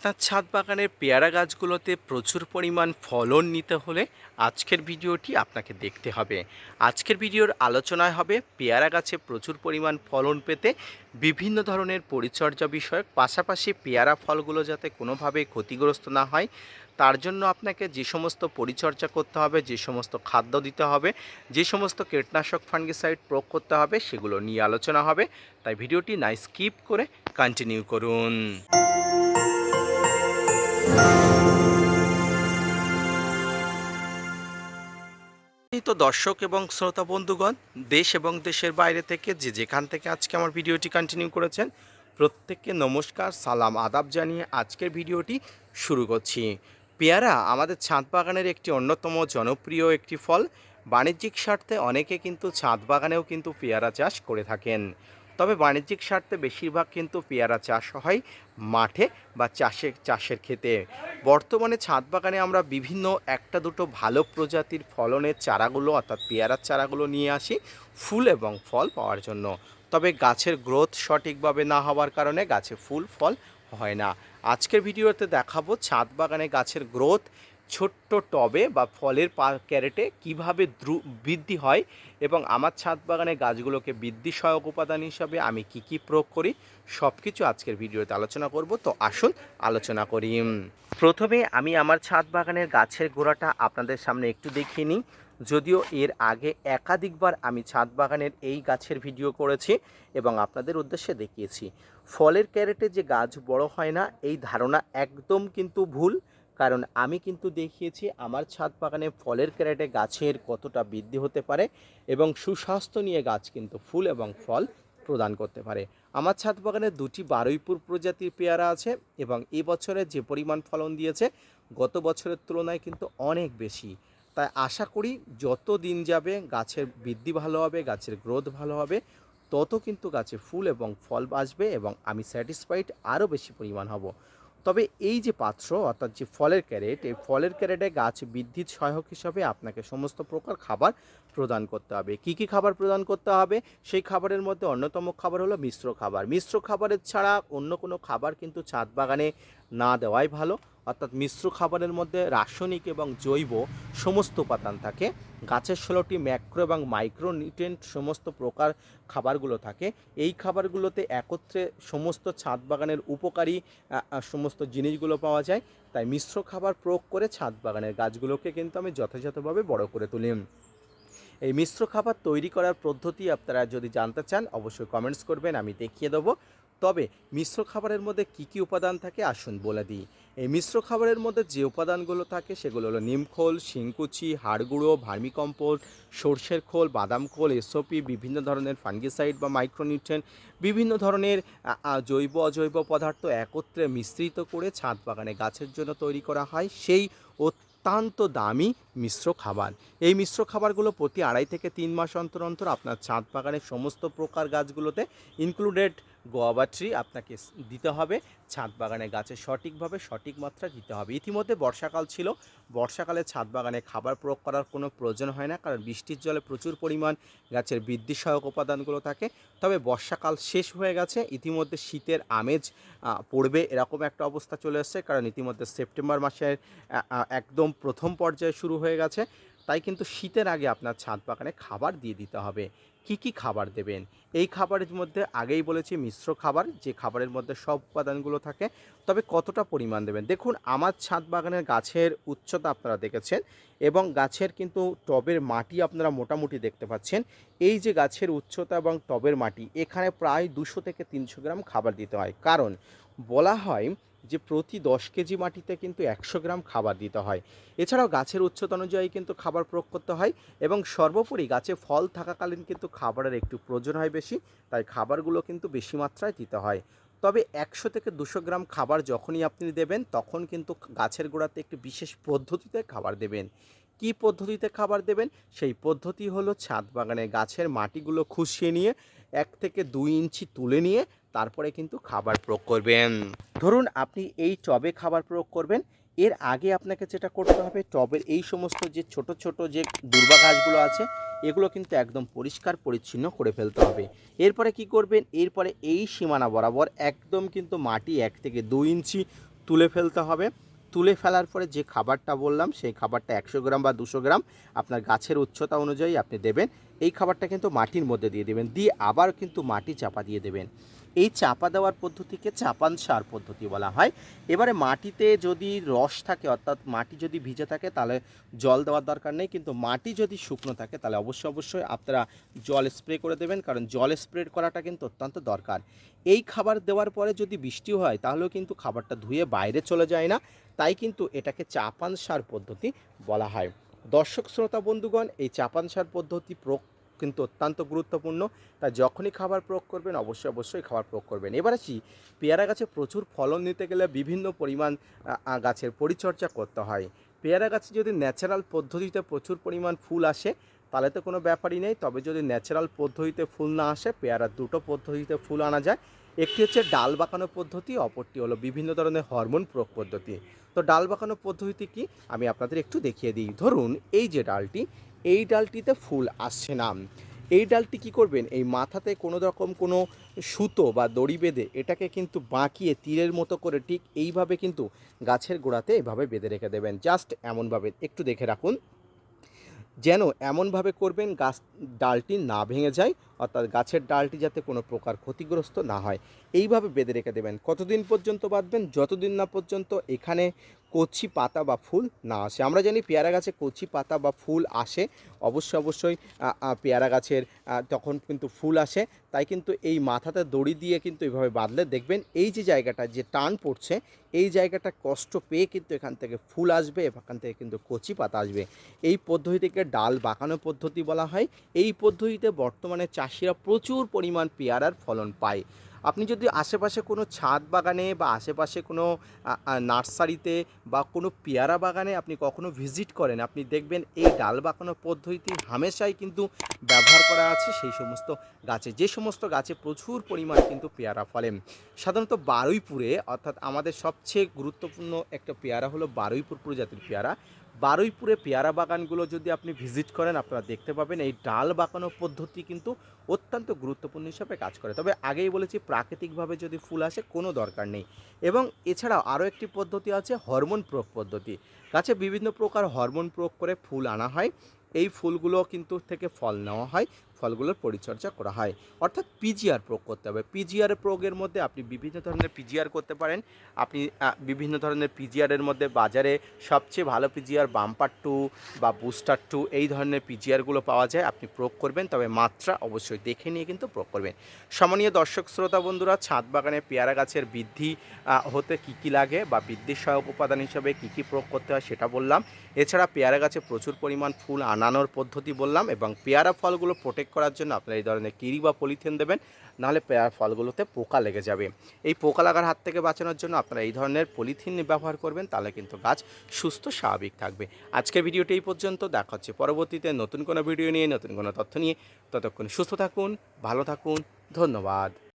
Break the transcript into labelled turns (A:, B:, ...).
A: আপনার ছাদ বাগানের পেয়ারা গাছগুলোতে প্রচুর পরিমাণ ফলন নিতে হলে আজকের ভিডিওটি আপনাকে দেখতে হবে। আজকের ভিডিওর আলোচনায় হবে পেয়ারা গাছে প্রচুর পরিমাণ ফলন পেতে বিভিন্ন ধরনের পরিচর্যা বিষয়ক, পাশাপাশি পেয়ারা ফলগুলো যাতে কোনোভাবে ক্ষতিগ্রস্ত না হয়, তার জন্য আপনাকে যে সমস্ত পরিচর্যা করতে হবে, যে সমস্ত খাদ্য দিতে হবে, যে সমস্ত কীটনাশক, ফাঙ্গিসাইড প্রয়োগ করতে হবে, সেগুলো নিয়ে আলোচনা হবে। তাই ভিডিওটি নাই স্কিপ করে কন্টিনিউ করুন। দর্শক এবং শ্রোতা বন্ধুগণ, দেশ এবং দেশের বাইরে থেকে যে যেখান থেকে আজকে আমার ভিডিওটি কন্টিনিউ করেছেন, প্রত্যেককে নমস্কার, সালাম, আদাব জানিয়ে আজকের ভিডিওটি শুরু করছি। পেয়ারা আমাদের ছাদ বাগানের একটি অন্যতম জনপ্রিয় একটি ফল। বাণিজ্যিক স্বার্থে অনেকে কিন্তু ছাদ বাগানেও কিন্তু পেয়ারা চাষ করে থাকেন। তবে বাণিজ্যিক স্বার্থে বেশিরভাগ কিন্তু পেয়ারা চাষ হয় মাঠে বা চাষে, চাষের ক্ষেতে। বর্তমানে ছাদ বাগানে আমরা বিভিন্ন একটা দুটো ভালো প্রজাতির ফলনের চারাগুলো, অর্থাৎ পেয়ারার চারাগুলো নিয়ে আসি, ফুল এবং ফল পাওয়ার জন্য। তবে গাছের গ্রোথ সঠিকভাবে না হওয়ার কারণে গাছে ফুল, ফল হয় না। আজকের ভিডিওতে দেখাবো ছাদ বাগানে গাছের গ্রোথ ছোট্ট টবে বা ফলের পা ক্যারেটে কীভাবে দ্রু, বৃদ্ধি হয় এবং আমার ছাদ বাগানে গাছগুলোকে বৃদ্ধি সহায়ক উপাদান হিসাবে আমি কি কি প্রয়োগ করি সব কিছু আজকের ভিডিওতে আলোচনা করব। তো আসুন, আলোচনা করি। প্রথমে আমি আমার ছাদ বাগানের গাছের গোড়াটা আপনাদের সামনে একটু দেখিয়ে নিই। যদিও এর আগে একাধিকবার আমি ছাদ বাগানের এই গাছের ভিডিও করেছি এবং আপনাদের উদ্দেশ্যে দেখিয়েছি। ফলের ক্যারেটে যে গাছ বড় হয় না, এই ধারণা একদম কিন্তু ভুল। কারণ আমি কিন্তু দেখিয়েছি আমার ছাদ বাগানে ফলের ক্যারেটে গাছের কতটা বৃদ্ধি হতে পারে এবং সুস্বাস্থ্য নিয়ে গাছ কিন্তু ফুল এবং ফল প্রদান করতে পারে। আমার ছাদ বাগানে দুটি বারুইপুর প্রজাতির পেয়ারা আছে এবং এই বছরে যে পরিমাণ ফলন দিয়েছে গত বছরের তুলনায় কিন্তু অনেক বেশি। তাই আশা করি যত দিন যাবে গাছের বৃদ্ধি ভালো হবে, গাছের গ্রোথ ভালো হবে, তত কিন্তু গাছে ফুল এবং ফল আসবে এবং আমি স্যাটিসফাইড আরও বেশি পরিমাণ হব। তবে এই যে পাত্র, অর্থাৎ যে ফলের ক্যারেট, এই ফলের ক্যারেটে গাছ বৃদ্ধির সহায়ক হিসাবে আপনাকে সমস্ত প্রকার খাবার প্রদান করতে হবে। কি কি খাবার প্রদান করতে হবে? সেই খাবারের মধ্যে অন্যতম খাবার হলো মিশ্র খাবার। মিশ্র খাবারের ছাড়া অন্য কোনো খাবার কিন্তু ছাদ বাগানে না দেওয়াই ভালো। অর্থাৎ মিশ্র খাবারের মধ্যে রাসায়নিক এবং জৈব সমস্ত উপাদান থাকে। গাছের ষোলোটি ম্যাক্রো এবং মাইক্রো নিউট্রিয়েন্ট সমস্ত প্রকার খাবারগুলো থাকে। এই খাবারগুলোতে একত্রে সমস্ত ছাদ বাগানের উপকারী সমস্ত জিনিসগুলো পাওয়া যায়। তাই মিশ্র খাবার প্রয়োগ করে ছাদ বাগানের গাছগুলোকে কিন্তু আমি যথাযথভাবে বড় করে তুলি। এই মিশ্র খাবার তৈরি করার পদ্ধতি আপনারা যদি জানতে চান, অবশ্যই কমেন্টস করবেন, আমি দেখিয়ে দেবো। তবে মিশ্র খাবারের মধ্যে কি কি উপাদান থাকে আসুন বলে দিই। এই মিশ্র খাবারের মধ্যে যে উপাদানগুলো থাকে সেগুলো হলো নিমখোল শিংকুচি, হাড়গুঁড়ো, ভার্মিকম্পোস্ট, সর্ষের খোল, বাদাম খোল, এসওপি, বিভিন্ন ধরনের ফাঙ্গিসাইড বা মাইক্রোনিউট্রেন বিভিন্ন ধরনের জৈব, অজৈব পদার্থ একত্রে মিশ্রিত করে ছাদ বাগানে গাছের জন্য তৈরি করা হয়। সেই অত্যন্ত দামি মিশ্র খাবার। এই মিশ্র খাবারগুলো প্রতি আড়াই থেকে তিন মাস অন্তর অন্তর আপনার ছাদ বাগানের সমস্ত প্রকার গাছগুলোতে ইনক্লুডেড গোয়াবা ট্রি আপনাকে দিতে হবে। ছাদ বাগানে গাছে সঠিকভাবে সঠিক মাত্রা দিতে হবে। ইতিমধ্যে বর্ষাকাল ছিল বর্ষাকালে ছাদ বাগানে খাবার প্রয়োগ করার কোনো প্রয়োজন হয় না, কারণ বৃষ্টির জলে প্রচুর পরিমাণ গাছের বৃদ্ধি সহায়ক উপাদানগুলো থাকে। তবে বর্ষাকাল শেষ হয়ে গেছে, ইতিমধ্যে শীতের আমেজ পড়বে এরকম একটা অবস্থা চলে এসছে, কারণ ইতিমধ্যে সেপ্টেম্বর মাসের একদম প্রথম পর্যায়ে শুরু হয়ে গেছে। তাই কিন্তু শীতের আগে আপনার ছাদ বাগানে খাবার দিয়ে দিতে হবে। কি কি খাবার দেবেন? এই খাবারের মধ্যে আগেই বলেছি মিশ্র খাবার, যে খাবারের মধ্যে সব উপাদানগুলো থাকে, তবে কতটা পরিমাণ দেবেন? দেখুন, আমার ছাদ বাগানের গাছের উচ্চতা আপনারা দেখেছেন এবং গাছের কিন্তু টবের মাটি আপনারা মোটামুটি দেখতে পাচ্ছেন। এই যে গাছের উচ্চতা এবং টবের মাটি, এখানে প্রায় দুশো থেকে তিনশো গ্রাম খাবার দিতে হয়। কারণ বলা হয় যে প্রতি দশ কেজি মাটিতে কিন্তু একশো গ্রাম খাবার দিতে হয়। এছাড়াও গাছের উচ্চতা অনুযায়ী কিন্তু খাবার প্রয়োগ করতে হয় এবং সর্বোপরি গাছে ফল থাকাকালীন কিন্তু খাবারের একটু প্রয়োজন হয় বেশি, তাই খাবারগুলো কিন্তু বেশি মাত্রায় দিতে হয়। তবে একশো থেকে দুশো গ্রাম খাবার যখনই আপনি দেবেন, তখন কিন্তু গাছের গোড়াতে একটি বিশেষ পদ্ধতিতে খাবার দেবেন। কী পদ্ধতিতে খাবার দেবেন? সেই পদ্ধতি হলো ছাদ বাগানে গাছের মাটিগুলো খুশিয়ে নিয়ে এক থেকে দুই ইঞ্চি তুলে নিয়ে তারপরে কিন্তু খাবার প্রয়োগ করবেন। ধরুন আপনি এই টবে খাবার প্রয়োগ করবেন, এর আগে আপনাকে যেটা করতে হবে, টবের এই সমস্ত যে ছোট ছোট যে দুর্বা গাছগুলো আছে, এগুলো কিন্তু একদম পরিষ্কার পরিচ্ছন্ন করে ফেলতে হবে। এরপরে কি করবেন? এরপরে এই সীমানা বরাবর একদম কিন্তু মাটি এক থেকে দুই ইঞ্চি তুলে ফেলতে হবে। তুলে ফেলার পরে যে খাবারটা বললাম, সেই খাবারটা একশো গ্রাম বা দুশো গ্রাম আপনার গাছের উচ্চতা অনুযায়ী আপনি দেবেন। এই খাবারটা কিন্তু মাটির মধ্যে দিয়ে দেবেন, দিয়ে আবার কিন্তু মাটি চাপা দিয়ে দেবেন। এই চাপা দেওয়ার পদ্ধতিকে চাপান সার পদ্ধতি বলা হয়। এবারে মাটিতে যদি রস থাকে, অর্থাৎ মাটি যদি ভিজে থাকে, তাহলে জল দেওয়ার দরকার নেই। কিন্তু মাটি যদি শুকনো থাকে, তাহলে অবশ্যই অবশ্যই আপনারা জল স্প্রে করে দেবেন, কারণ জল স্প্রে করাটা কিন্তু অত্যন্ত দরকার। এই খাবার দেওয়ার পরে যদি বৃষ্টি হয়, তাহলেও কিন্তু খাবারটা ধুয়ে বাইরে চলে যায় না। তাই কিন্তু এটাকে চাপান সার পদ্ধতি বলা হয়। দর্শক, শ্রোতা, বন্ধুগণ, এই চাপান সার পদ্ধতি প্রয়োগ কিন্তু অত্যন্ত গুরুত্বপূর্ণ। তাই যখনই খাবার প্রয়োগ করবেন, অবশ্যই অবশ্যই খাবার প্রয়োগ করবেন। এবার আসি, পেয়ারা গাছে প্রচুর ফলন নিতে গেলে বিভিন্ন পরিমাণ গাছের পরিচর্যা করতে হয়। পেয়ারা গাছে যদি ন্যাচারাল পদ্ধতিতে প্রচুর পরিমাণ ফুল আসে, তাহলে তো কোনো ব্যাপারই নেই। তবে যদি ন্যাচারাল পদ্ধতিতে ফুল না আসে পেয়ারার দুটো পদ্ধতিতে ফুল আনা যায়। একটি হচ্ছে ডাল বাঁকানো পদ্ধতি, অপরটি হলো বিভিন্ন ধরনের হরমোন প্রয়োগ পদ্ধতি। তো ডাল বাঁকানো পদ্ধতি কি? আমি আপনাদের একটু দেখিয়ে দিই। ধরুন, এই যে ডালটি, এই ডালটিতে ফুল আসছে না। এই ডালটি কি করবেন? এই মাথাতে কোনো রকম কোনো সুতো বা দড়ি বেঁধে এটাকে কিন্তু বাঁকিয়ে তীরের মতো করে ঠিক এইভাবে কিন্তু গাছের গোড়াতে এভাবে বেঁধে রেখে দেবেন। জাস্ট এমনভাবে। একটু দেখে রাখুন। যেন এমনভাবে করবেন গাছ ডালটি না ভেঙে যায়, অর্থাৎ গাছের ডালটি যাতে কোনো প্রকার ক্ষতিগ্রস্ত না হয়। এইভাবে বেঁধে রেখে দেবেন। কতদিন পর্যন্ত বাঁধবেন? যতদিন না পর্যন্ত এখানে কচি পাতা বা ফুল না আসে। আমরা জানি পেয়ারা গাছে কচি পাতা বা ফুল আসে। অবশ্যই অবশ্যই পেয়ারা গাছের তখন কিন্তু ফুল আসে। তাই কিন্তু এই মাথাতে দড়ি দিয়ে কিন্তু এইভাবে বাঁধলে দেখবেন এই যে জায়গাটা যে টান পড়ছে, এই জায়গাটা কষ্ট পেয়ে কিন্তু এখান থেকে ফুল আসবে, এখান থেকে কিন্তু কচি পাতা আসবে। এই পদ্ধতিকে ডাল বাঁকানো পদ্ধতি বলা হয়। এই পদ্ধতিতে বর্তমানে চাষিরা প্রচুর পরিমাণ পেয়ারার ফলন পায়। আপনি যদি আশেপাশে কোনো ছাদ বাগানে বা আশেপাশে কোনো নার্সারিতে বা কোনো পেয়ারা বাগানে আপনি কখনো ভিজিট করেন, আপনি দেখবেন এই ডাল বাঁকানো পদ্ধতি হামেশাই কিন্তু ব্যবহার করা আছে সেই সমস্ত গাছে। যে সমস্ত গাছে প্রচুর পরিমাণ কিন্তু পেয়ারা ফলে। সাধারণত বারুইপুরে, অর্থাৎ আমাদের সবচেয়ে গুরুত্বপূর্ণ একটা পেয়ারা হলো বারুইপুর প্রজাতির পেয়ারা। বারুইপুরে পেয়ারা বাগানগুলো যদি আপনি ভিজিট করেন, আপনারা দেখতে পাবেন এই ডাল বাঁকানো পদ্ধতি কিন্তু অত্যন্ত গুরুত্বপূর্ণ হিসাবে কাজ করে। তবে আগেই বলেছি, প্রাকৃতিকভাবে যদি ফুল আসে কোনো দরকার নেই। এবং এছাড়াও আরও একটি পদ্ধতি আছে, হরমোন প্রয়োগ পদ্ধতি। গাছে বিভিন্ন প্রকার হরমোন প্রয়োগ করে ফুল আনা হয়। এই ফুলগুলো কিন্তু থেকে ফল নেওয়া হয়। ফলগুলোর পরিচর্যা করা হয়। অর্থাৎ পিজিআর প্রয়োগ করতে হবে। পিজিআর প্রয়োগের মধ্যে আপনি বিভিন্ন ধরনের পিজিআর করতে পারেন। আপনি বিভিন্ন ধরনের পিজিআরের মধ্যে বাজারে সবচেয়ে ভালো পিজিআর বাম্পার টু বা বুস্টার টু এই ধরনের পিজিআরগুলো পাওয়া যায়, আপনি প্রয়োগ করবেন। তবে মাত্রা অবশ্যই দেখে নিয়ে কিন্তু প্রয়োগ করবেন। সম্মানীয় দর্শক শ্রোতা বন্ধুরা, ছাদ বাগানে পেয়ারা গাছের বৃদ্ধি হতে কী কী লাগে বা বৃদ্ধির সহায়ক উপাদান হিসাবে কী কী প্রয়োগ করতে হয় সেটা বললাম। এছাড়া পেয়ারা গাছে প্রচুর পরিমাণ ফুল আনানোর পদ্ধতি বললাম এবং পেয়ারা ফলগুলো প্রোটেক্ট করার জন্য আপনারা এই ধরনের কিরি বা পলিথিন দেবেন, নাহলে পেয়ার ফলগুলোতে পোকা লেগে যাবে। এই পোকা লাগার হাত থেকে বাঁচানোর জন্য আপনারা এই ধরনের পলিথিন ব্যবহার করবেন, তাহলে কিন্তু গাছ সুস্থ, স্বাভাবিক থাকবে। আজকের ভিডিওটি এই পর্যন্ত, দেখা হচ্ছে পরবর্তীতে নতুন কোনো ভিডিও নিয়ে, নতুন কোনো তথ্য নিয়ে। ততক্ষণ সুস্থ থাকুন, ভালো থাকুন, ধন্যবাদ।